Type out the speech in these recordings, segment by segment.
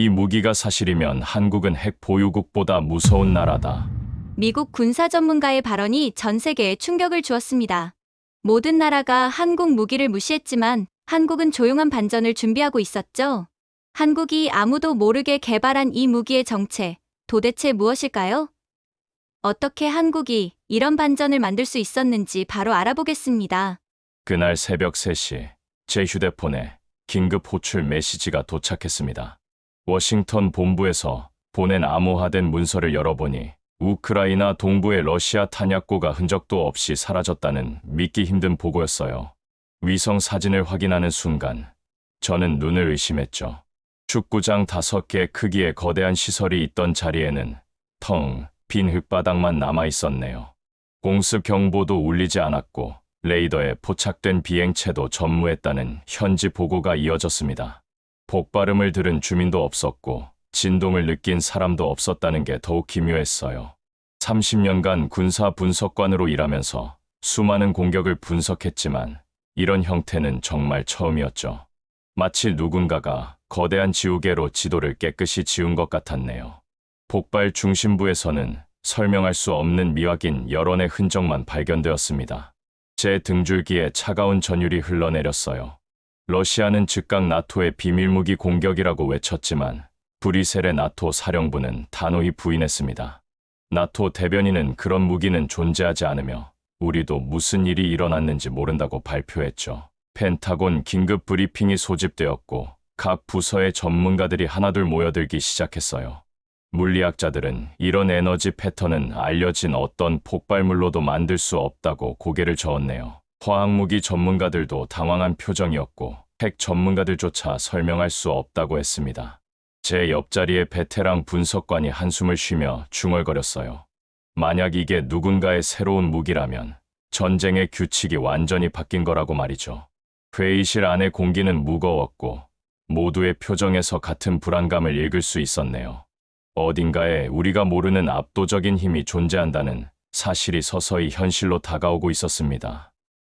이 무기가 사실이면 한국은 핵 보유국보다 무서운 나라다. 미국 군사 전문가의 발언이 전 세계에 충격을 주었습니다. 모든 나라가 한국 무기를 무시했지만 한국은 조용한 반전을 준비하고 있었죠. 한국이 아무도 모르게 개발한 이 무기의 정체, 도대체 무엇일까요? 어떻게 한국이 이런 반전을 만들 수 있었는지 바로 알아보겠습니다. 그날 새벽 3시 제 휴대폰에 긴급 호출 메시지가 도착했습니다. 워싱턴 본부에서 보낸 암호화된 문서를 열어보니 우크라이나 동부의 러시아 탄약고가 흔적도 없이 사라졌다는 믿기 힘든 보고였어요. 위성 사진을 확인하는 순간 저는 눈을 의심했죠. 축구장 다섯 개 크기의 거대한 시설이 있던 자리에는 텅 빈 흙바닥만 남아 있었네요. 공습 경보도 울리지 않았고 레이더에 포착된 비행체도 전무했다는 현지 보고가 이어졌습니다. 폭발음을 들은 주민도 없었고 진동을 느낀 사람도 없었다는 게 더욱 기묘했어요. 30년간 군사 분석관으로 일하면서 수많은 공격을 분석했지만 이런 형태는 정말 처음이었죠. 마치 누군가가 거대한 지우개로 지도를 깨끗이 지운 것 같았네요. 폭발 중심부에서는 설명할 수 없는 미확인 여론의 흔적만 발견되었습니다. 제 등줄기에 차가운 전율이 흘러내렸어요. 러시아는 즉각 나토의 비밀무기 공격이라고 외쳤지만 브리셀의 나토 사령부는 단호히 부인했습니다. 나토 대변인은 그런 무기는 존재하지 않으며 우리도 무슨 일이 일어났는지 모른다고 발표했죠. 펜타곤 긴급 브리핑이 소집되었고 각 부서의 전문가들이 하나둘 모여들기 시작했어요. 물리학자들은 이런 에너지 패턴은 알려진 어떤 폭발물로도 만들 수 없다고 고개를 저었네요. 화학무기 전문가들도 당황한 표정이었고 핵 전문가들조차 설명할 수 없다고 했습니다. 제 옆자리의 베테랑 분석관이 한숨을 쉬며 중얼거렸어요. 만약 이게 누군가의 새로운 무기라면 전쟁의 규칙이 완전히 바뀐 거라고 말이죠. 회의실 안의 공기는 무거웠고 모두의 표정에서 같은 불안감을 읽을 수 있었네요. 어딘가에 우리가 모르는 압도적인 힘이 존재한다는 사실이 서서히 현실로 다가오고 있었습니다.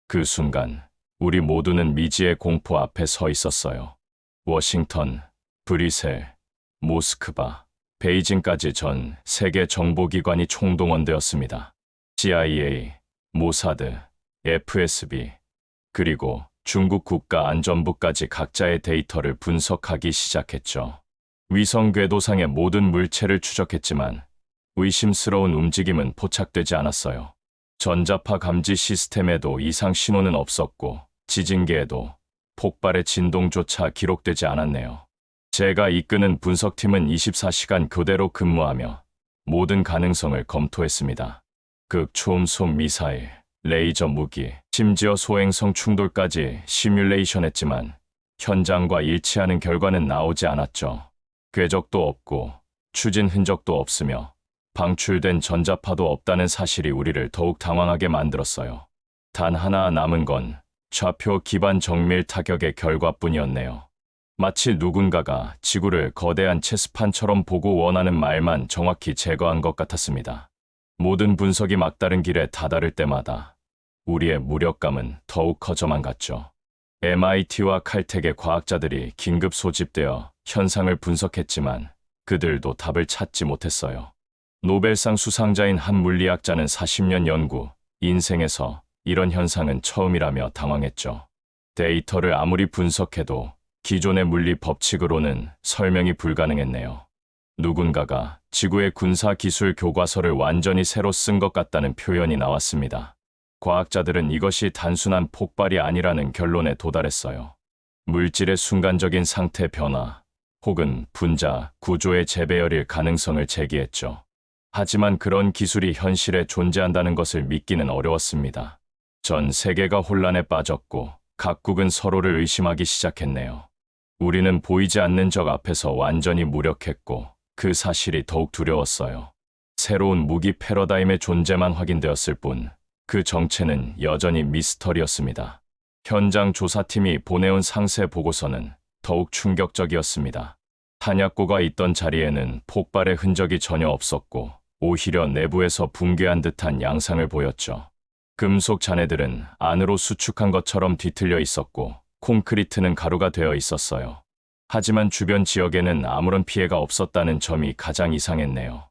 그 순간 우리 모두는 미지의 공포 앞에 서 있었어요. 워싱턴, 브리셀, 모스크바, 베이징까지 전 세계 정보기관이 총동원되었습니다. CIA, 모사드, FSB, 그리고 중국 국가안전부까지 각자의 데이터를 분석하기 시작했죠. 위성 궤도상의 모든 물체를 추적했지만 의심스러운 움직임은 포착되지 않았어요. 전자파 감지 시스템에도 이상 신호는 없었고 지진계에도 폭발의 진동조차 기록되지 않았네요. 제가 이끄는 분석팀은 24시간 교대로 근무하며 모든 가능성을 검토했습니다. 극초음속 미사일, 레이저 무기, 심지어 소행성 충돌까지 시뮬레이션 했지만 현장과 일치하는 결과는 나오지 않았죠. 궤적도 없고 추진 흔적도 없으며 방출된 전자파도 없다는 사실이 우리를 더욱 당황하게 만들었어요. 단 하나 남은 건 좌표 기반 정밀 타격의 결과뿐이었네요. 마치 누군가가 지구를 거대한 체스판처럼 보고 원하는 말만 정확히 제거한 것 같았습니다. 모든 분석이 막다른 길에 다다를 때마다 우리의 무력감은 더욱 커져만 갔죠. MIT와 칼텍의 과학자들이 긴급 소집되어 현상을 분석했지만 그들도 답을 찾지 못했어요. 노벨상 수상자인 한 물리학자는 40년 연구, 인생에서 이런 현상은 처음이라며 당황했죠. 데이터를 아무리 분석해도 기존의 물리 법칙으로는 설명이 불가능했네요. 누군가가 지구의 군사 기술 교과서를 완전히 새로 쓴 것 같다는 표현이 나왔습니다. 과학자들은 이것이 단순한 폭발이 아니라는 결론에 도달했어요. 물질의 순간적인 상태 변화 혹은 분자, 구조의 재배열일 가능성을 제기했죠. 하지만 그런 기술이 현실에 존재한다는 것을 믿기는 어려웠습니다. 전 세계가 혼란에 빠졌고 각국은 서로를 의심하기 시작했네요. 우리는 보이지 않는 적 앞에서 완전히 무력했고 그 사실이 더욱 두려웠어요. 새로운 무기 패러다임의 존재만 확인되었을 뿐 그 정체는 여전히 미스터리였습니다. 현장 조사팀이 보내온 상세 보고서는 더욱 충격적이었습니다. 탄약고가 있던 자리에는 폭발의 흔적이 전혀 없었고 오히려 내부에서 붕괴한 듯한 양상을 보였죠. 금속 잔해들은 안으로 수축한 것처럼 뒤틀려 있었고 콘크리트는 가루가 되어 있었어요. 하지만 주변 지역에는 아무런 피해가 없었다는 점이 가장 이상했네요.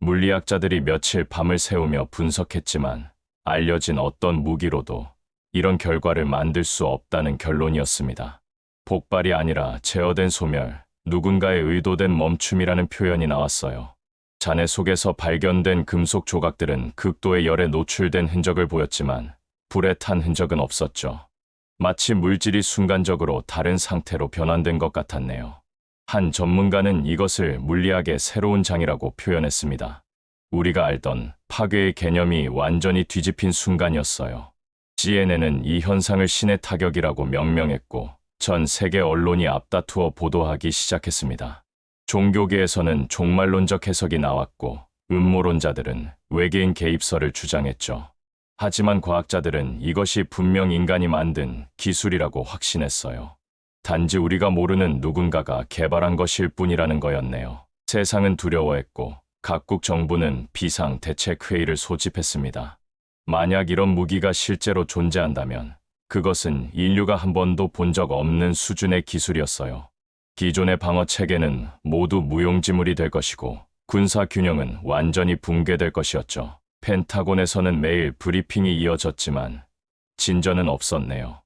물리학자들이 며칠 밤을 새우며 분석했지만 알려진 어떤 무기로도 이런 결과를 만들 수 없다는 결론이었습니다. 폭발이 아니라 제어된 소멸, 누군가의 의도된 멈춤이라는 표현이 나왔어요. 잔해 속에서 발견된 금속 조각들은 극도의 열에 노출된 흔적을 보였지만 불에 탄 흔적은 없었죠. 마치 물질이 순간적으로 다른 상태로 변환된 것 같았네요. 한 전문가는 이것을 물리학의 새로운 장이라고 표현했습니다. 우리가 알던 파괴의 개념이 완전히 뒤집힌 순간이었어요. CNN은 이 현상을 신의 타격이라고 명명했고 전 세계 언론이 앞다투어 보도하기 시작했습니다. 종교계에서는 종말론적 해석이 나왔고 음모론자들은 외계인 개입설을 주장했죠. 하지만 과학자들은 이것이 분명 인간이 만든 기술이라고 확신했어요. 단지 우리가 모르는 누군가가 개발한 것일 뿐이라는 거였네요. 세상은 두려워했고 각국 정부는 비상 대책 회의를 소집했습니다. 만약 이런 무기가 실제로 존재한다면 그것은 인류가 한 번도 본 적 없는 수준의 기술이었어요. 기존의 방어 체계는 모두 무용지물이 될 것이고 군사 균형은 완전히 붕괴될 것이었죠. 펜타곤에서는 매일 브리핑이 이어졌지만 진전은 없었네요.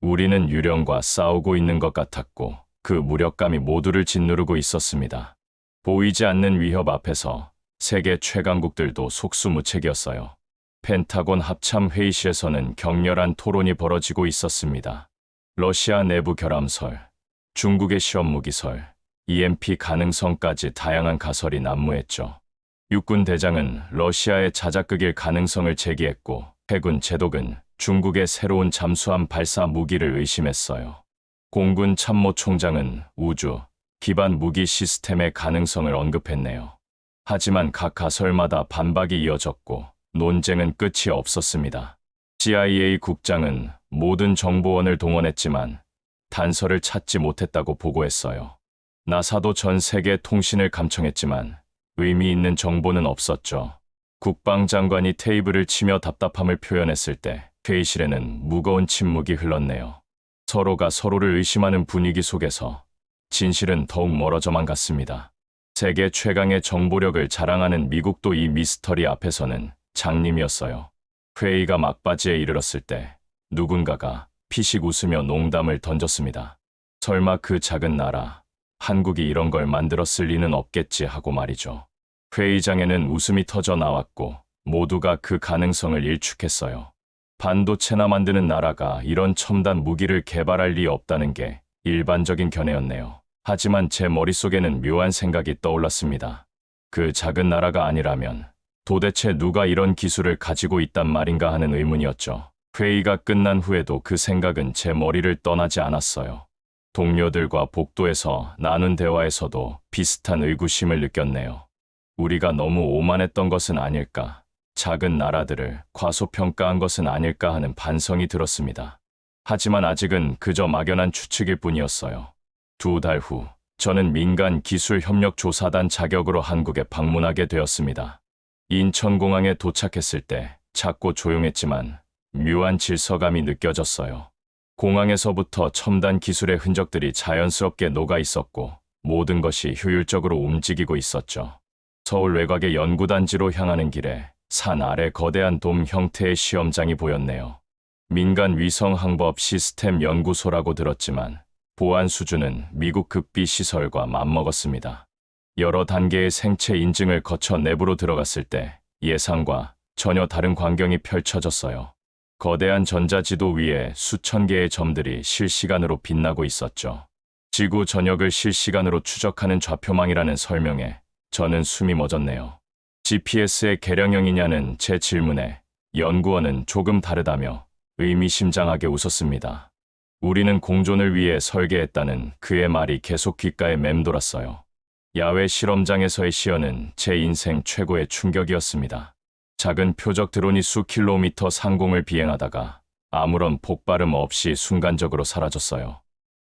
우리는 유령과 싸우고 있는 것 같았고 그 무력감이 모두를 짓누르고 있었습니다. 보이지 않는 위협 앞에서 세계 최강국들도 속수무책이었어요. 펜타곤 합참 회의실에서는 격렬한 토론이 벌어지고 있었습니다. 러시아 내부 결함설, 중국의 시험 무기설, EMP 가능성까지 다양한 가설이 난무했죠. 육군 대장은 러시아의 자작극일 가능성을 제기했고 해군 제독은 중국의 새로운 잠수함 발사 무기를 의심했어요. 공군 참모총장은 우주, 기반 무기 시스템의 가능성을 언급했네요. 하지만 각 가설마다 반박이 이어졌고 논쟁은 끝이 없었습니다. CIA 국장은 모든 정보원을 동원했지만 단서를 찾지 못했다고 보고했어요. 나사도 전 세계 통신을 감청했지만 의미 있는 정보는 없었죠. 국방장관이 테이블을 치며 답답함을 표현했을 때 회의실에는 무거운 침묵이 흘렀네요. 서로가 서로를 의심하는 분위기 속에서 진실은 더욱 멀어져만 갔습니다. 세계 최강의 정보력을 자랑하는 미국도 이 미스터리 앞에서는 장님이었어요. 회의가 막바지에 이르렀을 때 누군가가 피식 웃으며 농담을 던졌습니다. 설마 그 작은 나라, 한국이 이런 걸 만들었을 리는 없겠지 하고 말이죠. 회의장에는 웃음이 터져 나왔고 모두가 그 가능성을 일축했어요. 반도체나 만드는 나라가 이런 첨단 무기를 개발할 리 없다는 게 일반적인 견해였네요. 하지만 제 머릿속에는 묘한 생각이 떠올랐습니다. 그 작은 나라가 아니라면 도대체 누가 이런 기술을 가지고 있단 말인가 하는 의문이었죠. 회의가 끝난 후에도 그 생각은 제 머리를 떠나지 않았어요. 동료들과 복도에서 나눈 대화에서도 비슷한 의구심을 느꼈네요. 우리가 너무 오만했던 것은 아닐까, 작은 나라들을 과소평가한 것은 아닐까 하는 반성이 들었습니다. 하지만 아직은 그저 막연한 추측일 뿐이었어요. 두 달 후, 저는 민간 기술협력조사단 자격으로 한국에 방문하게 되었습니다. 인천공항에 도착했을 때 작고 조용했지만 묘한 질서감이 느껴졌어요. 공항에서부터 첨단 기술의 흔적들이 자연스럽게 녹아 있었고 모든 것이 효율적으로 움직이고 있었죠. 서울 외곽의 연구단지로 향하는 길에 산 아래 거대한 돔 형태의 시험장이 보였네요. 민간 위성 항법 시스템 연구소라고 들었지만 보안 수준은 미국 극비 시설과 맞먹었습니다. 여러 단계의 생체 인증을 거쳐 내부로 들어갔을 때 예상과 전혀 다른 광경이 펼쳐졌어요. 거대한 전자지도 위에 수천 개의 점들이 실시간으로 빛나고 있었죠. 지구 전역을 실시간으로 추적하는 좌표망이라는 설명에 저는 숨이 멎었네요. GPS의 개량형이냐는 제 질문에 연구원은 조금 다르다며 의미심장하게 웃었습니다. 우리는 공존을 위해 설계했다는 그의 말이 계속 귓가에 맴돌았어요. 야외 실험장에서의 시연은 제 인생 최고의 충격이었습니다. 작은 표적 드론이 수 킬로미터 상공을 비행하다가 아무런 폭발음 없이 순간적으로 사라졌어요.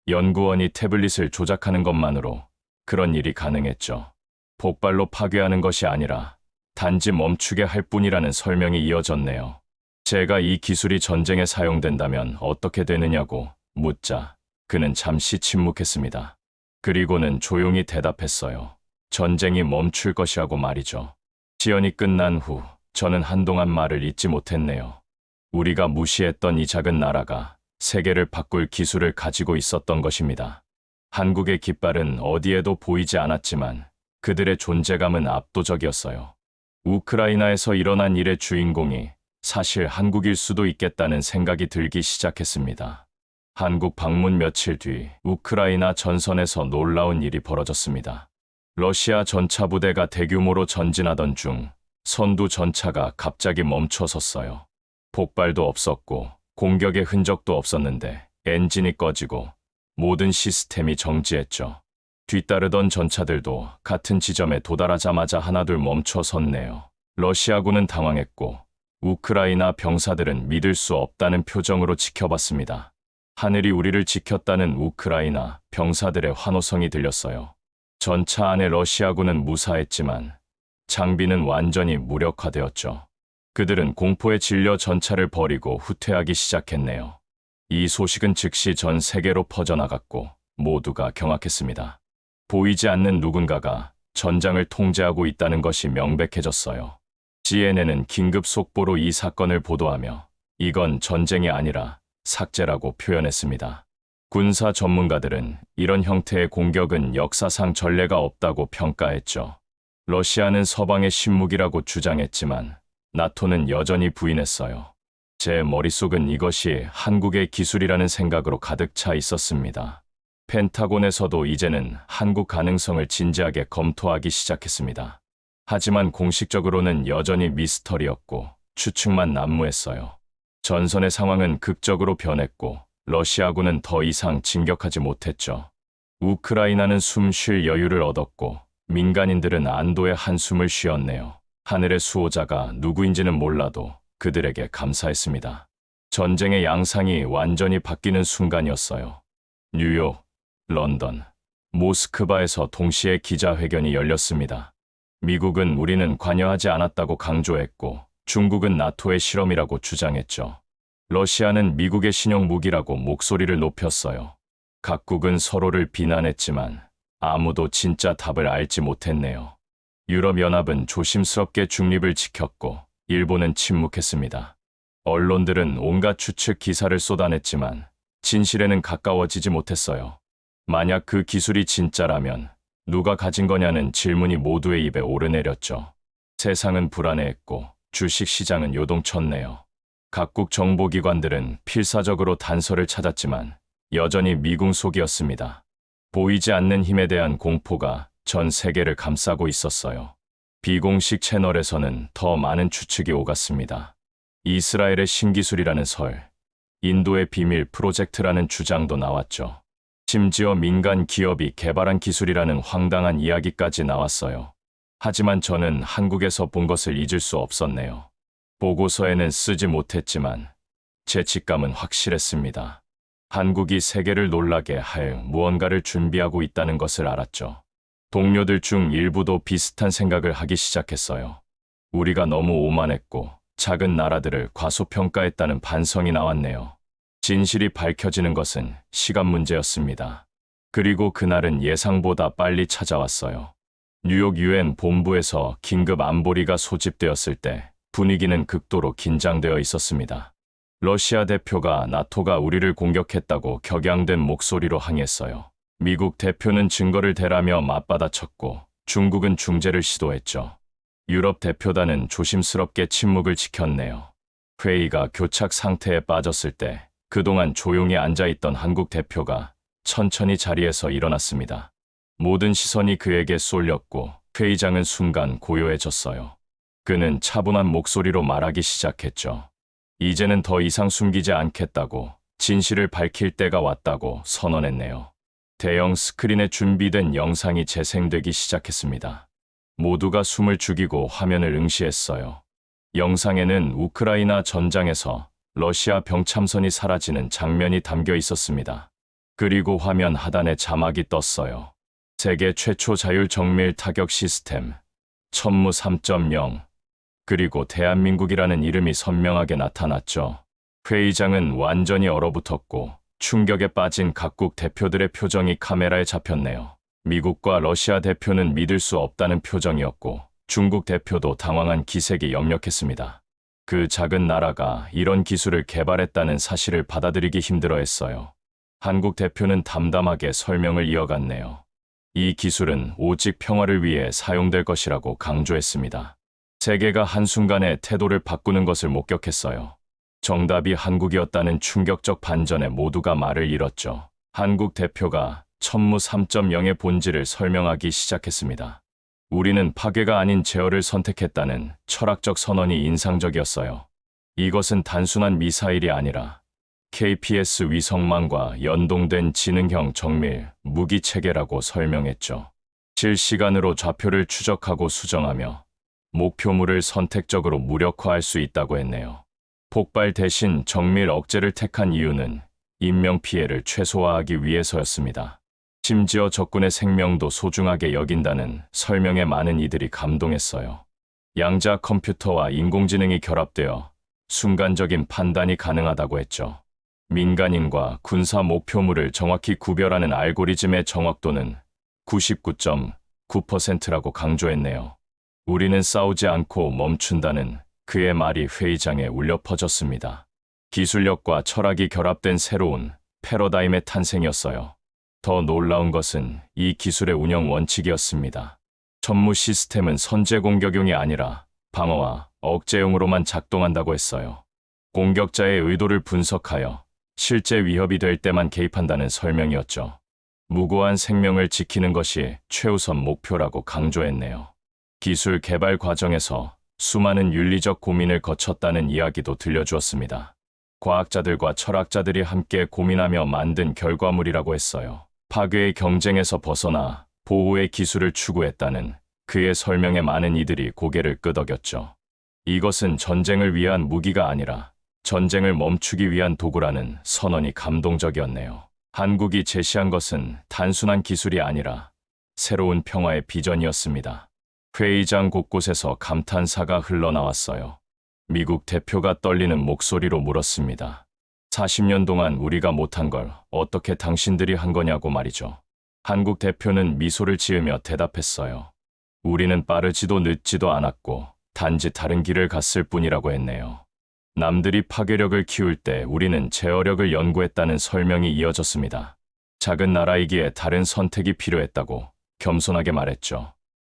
연구원이 태블릿을 조작하는 것만으로 그런 일이 가능했죠. 폭발로 파괴하는 것이 아니라 단지 멈추게 할 뿐이라는 설명이 이어졌네요. 제가 이 기술이 전쟁에 사용된다면 어떻게 되느냐고 묻자 그는 잠시 침묵했습니다. 그리고는 조용히 대답했어요. 전쟁이 멈출 것이라고 말이죠. 지연이 끝난 후 저는 한동안 말을 잊지 못했네요. 우리가 무시했던 이 작은 나라가 세계를 바꿀 기술을 가지고 있었던 것입니다. 한국의 깃발은 어디에도 보이지 않았지만 그들의 존재감은 압도적이었어요. 우크라이나에서 일어난 일의 주인공이 사실 한국일 수도 있겠다는 생각이 들기 시작했습니다. 한국 방문 며칠 뒤 우크라이나 전선에서 놀라운 일이 벌어졌습니다. 러시아 전차 부대가 대규모로 전진하던 중 선두 전차가 갑자기 멈춰섰어요. 폭발도 없었고 공격의 흔적도 없었는데 엔진이 꺼지고 모든 시스템이 정지했죠. 뒤따르던 전차들도 같은 지점에 도달하자마자 하나둘 멈춰 섰네요. 러시아군은 당황했고 우크라이나 병사들은 믿을 수 없다는 표정으로 지켜봤습니다. 하늘이 우리를 지켰다는 우크라이나 병사들의 환호성이 들렸어요. 전차 안에 러시아군은 무사했지만 장비는 완전히 무력화되었죠. 그들은 공포에 질려 전차를 버리고 후퇴하기 시작했네요. 이 소식은 즉시 전 세계로 퍼져나갔고 모두가 경악했습니다. 보이지 않는 누군가가 전장을 통제하고 있다는 것이 명백해졌어요. CNN은 긴급 속보로 이 사건을 보도하며 이건 전쟁이 아니라 삭제라고 표현했습니다. 군사 전문가들은 이런 형태의 공격은 역사상 전례가 없다고 평가했죠. 러시아는 서방의 신무기라고 주장했지만 나토는 여전히 부인했어요. 제 머릿속은 이것이 한국의 기술이라는 생각으로 가득 차 있었습니다. 펜타곤에서도 이제는 한국 가능성을 진지하게 검토하기 시작했습니다. 하지만 공식적으로는 여전히 미스터리였고 추측만 난무했어요. 전선의 상황은 극적으로 변했고 러시아군은 더 이상 진격하지 못했죠. 우크라이나는 숨 쉴 여유를 얻었고 민간인들은 안도의 한숨을 쉬었네요. 하늘의 수호자가 누구인지는 몰라도 그들에게 감사했습니다. 전쟁의 양상이 완전히 바뀌는 순간이었어요. 뉴욕, 런던, 모스크바에서 동시에 기자회견이 열렸습니다. 미국은 우리는 관여하지 않았다고 강조했고 중국은 나토의 실험이라고 주장했죠. 러시아는 미국의 신형 무기라고 목소리를 높였어요. 각국은 서로를 비난했지만 아무도 진짜 답을 알지 못했네요. 유럽연합은 조심스럽게 중립을 지켰고 일본은 침묵했습니다. 언론들은 온갖 추측 기사를 쏟아냈지만 진실에는 가까워지지 못했어요. 만약 그 기술이 진짜라면 누가 가진 거냐는 질문이 모두의 입에 오르내렸죠. 세상은 불안해했고 주식 시장은 요동쳤네요. 각국 정보기관들은 필사적으로 단서를 찾았지만 여전히 미궁 속이었습니다. 보이지 않는 힘에 대한 공포가 전 세계를 감싸고 있었어요. 비공식 채널에서는 더 많은 추측이 오갔습니다. 이스라엘의 신기술이라는 설, 인도의 비밀 프로젝트라는 주장도 나왔죠. 심지어 민간 기업이 개발한 기술이라는 황당한 이야기까지 나왔어요. 하지만 저는 한국에서 본 것을 잊을 수 없었네요. 보고서에는 쓰지 못했지만 제 직감은 확실했습니다. 한국이 세계를 놀라게 할 무언가를 준비하고 있다는 것을 알았죠. 동료들 중 일부도 비슷한 생각을 하기 시작했어요. 우리가 너무 오만했고 작은 나라들을 과소평가했다는 반성이 나왔네요. 진실이 밝혀지는 것은 시간 문제였습니다. 그리고 그날은 예상보다 빨리 찾아왔어요. 뉴욕 유엔 본부에서 긴급 안보리가 소집되었을 때 분위기는 극도로 긴장되어 있었습니다. 러시아 대표가 나토가 우리를 공격했다고 격양된 목소리로 항했어요. 미국 대표는 증거를 대라며 맞받아쳤고 중국은 중재를 시도했죠. 유럽 대표단은 조심스럽게 침묵을 지켰네요. 회의가 교착 상태에 빠졌을 때 그동안 조용히 앉아있던 한국 대표가 천천히 자리에서 일어났습니다. 모든 시선이 그에게 쏠렸고 회의장은 순간 고요해졌어요. 그는 차분한 목소리로 말하기 시작했죠. 이제는 더 이상 숨기지 않겠다고 진실을 밝힐 때가 왔다고 선언했네요. 대형 스크린에 준비된 영상이 재생되기 시작했습니다. 모두가 숨을 죽이고 화면을 응시했어요. 영상에는 우크라이나 전장에서 러시아 병참선이 사라지는 장면이 담겨 있었습니다. 그리고 화면 하단에 자막이 떴어요. 세계 최초 자율 정밀 타격 시스템 천무 3.0 그리고 대한민국이라는 이름이 선명하게 나타났죠. 회의장은 완전히 얼어붙었고 충격에 빠진 각국 대표들의 표정이 카메라에 잡혔네요. 미국과 러시아 대표는 믿을 수 없다는 표정이었고 중국 대표도 당황한 기색이 역력했습니다. 그 작은 나라가 이런 기술을 개발했다는 사실을 받아들이기 힘들어 했어요. 한국 대표는 담담하게 설명을 이어갔네요. 이 기술은 오직 평화를 위해 사용될 것이라고 강조했습니다. 세계가 한순간에 태도를 바꾸는 것을 목격했어요. 정답이 한국이었다는 충격적 반전에 모두가 말을 잃었죠. 한국 대표가 천무 3.0의 본질을 설명하기 시작했습니다. 우리는 파괴가 아닌 제어를 선택했다는 철학적 선언이 인상적이었어요. 이것은 단순한 미사일이 아니라 KPS 위성망과 연동된 지능형 정밀 무기 체계라고 설명했죠. 실시간으로 좌표를 추적하고 수정하며 목표물을 선택적으로 무력화할 수 있다고 했네요. 폭발 대신 정밀 억제를 택한 이유는 인명 피해를 최소화하기 위해서였습니다. 심지어 적군의 생명도 소중하게 여긴다는 설명에 많은 이들이 감동했어요. 양자 컴퓨터와 인공지능이 결합되어 순간적인 판단이 가능하다고 했죠. 민간인과 군사 목표물을 정확히 구별하는 알고리즘의 정확도는 99.9%라고 강조했네요. 우리는 싸우지 않고 멈춘다는 그의 말이 회의장에 울려 퍼졌습니다. 기술력과 철학이 결합된 새로운 패러다임의 탄생이었어요. 더 놀라운 것은 이 기술의 운영 원칙이었습니다. 전무 시스템은 선제 공격용이 아니라 방어와 억제용으로만 작동한다고 했어요. 공격자의 의도를 분석하여 실제 위협이 될 때만 개입한다는 설명이었죠. 무고한 생명을 지키는 것이 최우선 목표라고 강조했네요. 기술 개발 과정에서 수많은 윤리적 고민을 거쳤다는 이야기도 들려주었습니다. 과학자들과 철학자들이 함께 고민하며 만든 결과물이라고 했어요. 파괴의 경쟁에서 벗어나 보호의 기술을 추구했다는 그의 설명에 많은 이들이 고개를 끄덕였죠. 이것은 전쟁을 위한 무기가 아니라 전쟁을 멈추기 위한 도구라는 선언이 감동적이었네요. 한국이 제시한 것은 단순한 기술이 아니라 새로운 평화의 비전이었습니다. 회의장 곳곳에서 감탄사가 흘러나왔어요. 미국 대표가 떨리는 목소리로 물었습니다. 40년 동안 우리가 못한 걸 어떻게 당신들이 한 거냐고 말이죠. 한국 대표는 미소를 지으며 대답했어요. 우리는 빠르지도 늦지도 않았고 단지 다른 길을 갔을 뿐이라고 했네요. 남들이 파괴력을 키울 때 우리는 제어력을 연구했다는 설명이 이어졌습니다. 작은 나라이기에 다른 선택이 필요했다고 겸손하게 말했죠.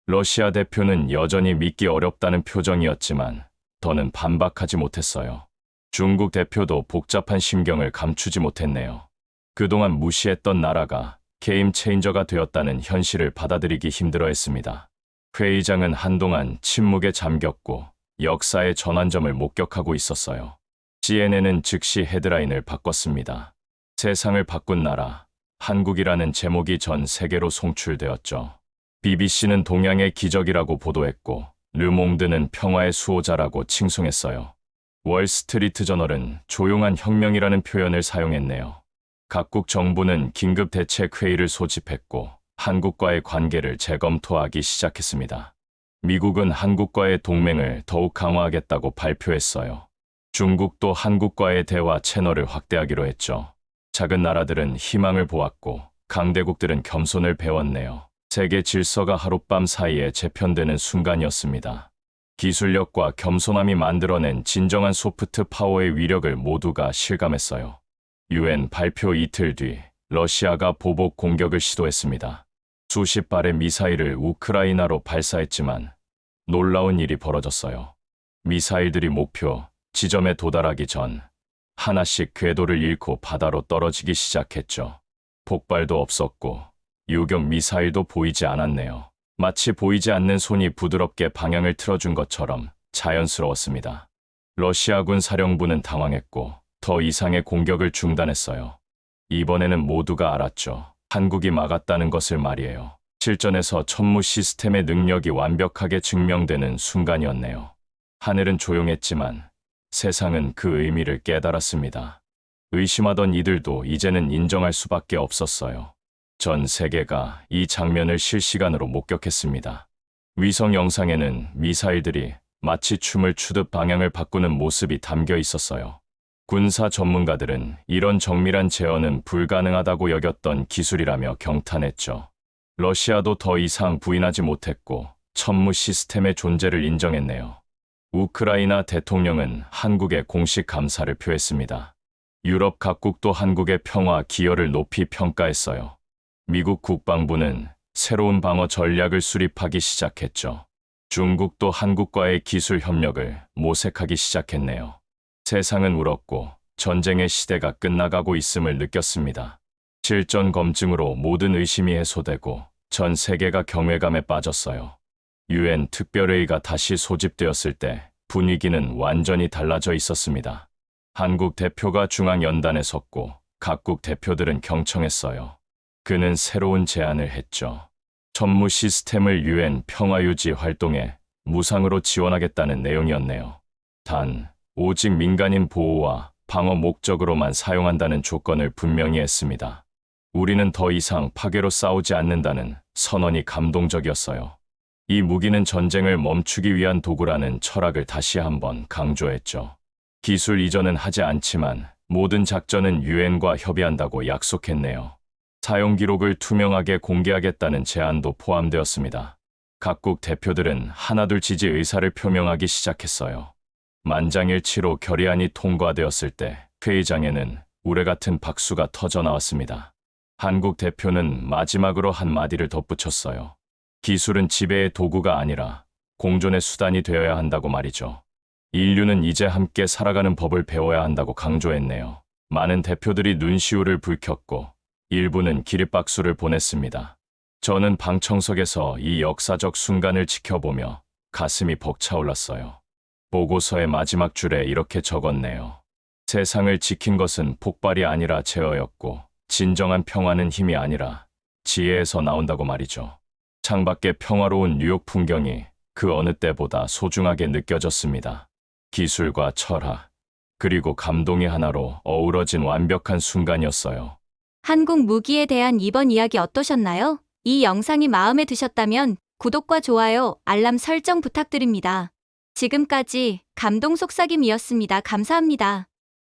러시아 대표는 여전히 믿기 어렵다는 표정이었지만 더는 반박하지 못했어요. 중국 대표도 복잡한 심경을 감추지 못했네요. 그동안 무시했던 나라가 게임 체인저가 되었다는 현실을 받아들이기 힘들어 했습니다. 회의장은 한동안 침묵에 잠겼고 역사의 전환점을 목격하고 있었어요. CNN은 즉시 헤드라인을 바꿨습니다. 세상을 바꾼 나라, 한국이라는 제목이 전 세계로 송출되었죠. BBC는 동양의 기적이라고 보도했고, 르몽드는 평화의 수호자라고 칭송했어요. 월스트리트 저널은 조용한 혁명이라는 표현을 사용했네요. 각국 정부는 긴급 대책 회의를 소집했고, 한국과의 관계를 재검토하기 시작했습니다. 미국은 한국과의 동맹을 더욱 강화하겠다고 발표했어요. 중국도 한국과의 대화 채널을 확대하기로 했죠. 작은 나라들은 희망을 보았고 강대국들은 겸손을 배웠네요. 세계 질서가 하룻밤 사이에 재편되는 순간이었습니다. 기술력과 겸손함이 만들어낸 진정한 소프트 파워의 위력을 모두가 실감했어요. 유엔 발표 이틀 뒤 러시아가 보복 공격을 시도했습니다. 수십 발의 미사일을 우크라이나로 발사했지만 놀라운 일이 벌어졌어요. 미사일들이 목표 지점에 도달하기 전 하나씩 궤도를 잃고 바다로 떨어지기 시작했죠. 폭발도 없었고 유격 미사일도 보이지 않았네요. 마치 보이지 않는 손이 부드럽게 방향을 틀어준 것처럼 자연스러웠습니다. 러시아군 사령부는 당황했고 더 이상의 공격을 중단했어요. 이번에는 모두가 알았죠. 한국이 막았다는 것을 말이에요. 실전에서 천무 시스템의 능력이 완벽하게 증명되는 순간이었네요. 하늘은 조용했지만 세상은 그 의미를 깨달았습니다. 의심하던 이들도 이제는 인정할 수밖에 없었어요. 전 세계가 이 장면을 실시간으로 목격했습니다. 위성 영상에는 미사일들이 마치 춤을 추듯 방향을 바꾸는 모습이 담겨 있었어요. 군사 전문가들은 이런 정밀한 제어는 불가능하다고 여겼던 기술이라며 경탄했죠. 러시아도 더 이상 부인하지 못했고 천무 시스템의 존재를 인정했네요. 우크라이나 대통령은 한국에 공식 감사를 표했습니다. 유럽 각국도 한국의 평화 기여를 높이 평가했어요. 미국 국방부는 새로운 방어 전략을 수립하기 시작했죠. 중국도 한국과의 기술 협력을 모색하기 시작했네요. 세상은 울었고 전쟁의 시대가 끝나가고 있음을 느꼈습니다. 실전 검증으로 모든 의심이 해소되고 전 세계가 경외감에 빠졌어요. 유엔 특별회의가 다시 소집되었을 때 분위기는 완전히 달라져 있었습니다. 한국 대표가 중앙연단에 섰고 각국 대표들은 경청했어요. 그는 새로운 제안을 했죠. 전무 시스템을 유엔 평화유지 활동에 무상으로 지원하겠다는 내용이었네요. 단, 오직 민간인 보호와 방어 목적으로만 사용한다는 조건을 분명히 했습니다. 우리는 더 이상 파괴로 싸우지 않는다는 선언이 감동적이었어요. 이 무기는 전쟁을 멈추기 위한 도구라는 철학을 다시 한번 강조했죠. 기술 이전은 하지 않지만 모든 작전은 유엔과 협의한다고 약속했네요. 사용 기록을 투명하게 공개하겠다는 제안도 포함되었습니다. 각국 대표들은 하나둘 지지 의사를 표명하기 시작했어요. 만장일치로 결의안이 통과되었을 때 회의장에는 우레 같은 박수가 터져 나왔습니다. 한국 대표는 마지막으로 한 마디를 덧붙였어요. 기술은 지배의 도구가 아니라 공존의 수단이 되어야 한다고 말이죠. 인류는 이제 함께 살아가는 법을 배워야 한다고 강조했네요. 많은 대표들이 눈시울을 붉혔고 일부는 기립박수를 보냈습니다. 저는 방청석에서 이 역사적 순간을 지켜보며 가슴이 벅차올랐어요. 보고서의 마지막 줄에 이렇게 적었네요. 세상을 지킨 것은 폭발이 아니라 제어였고 진정한 평화는 힘이 아니라 지혜에서 나온다고 말이죠. 창밖의 평화로운 뉴욕 풍경이 그 어느 때보다 소중하게 느껴졌습니다. 기술과 철학, 그리고 감동이 하나로 어우러진 완벽한 순간이었어요. 한국 무기에 대한 이번 이야기 어떠셨나요? 이 영상이 마음에 드셨다면 구독과 좋아요, 알람 설정 부탁드립니다. 지금까지 감동 속삭임이었습니다. 감사합니다.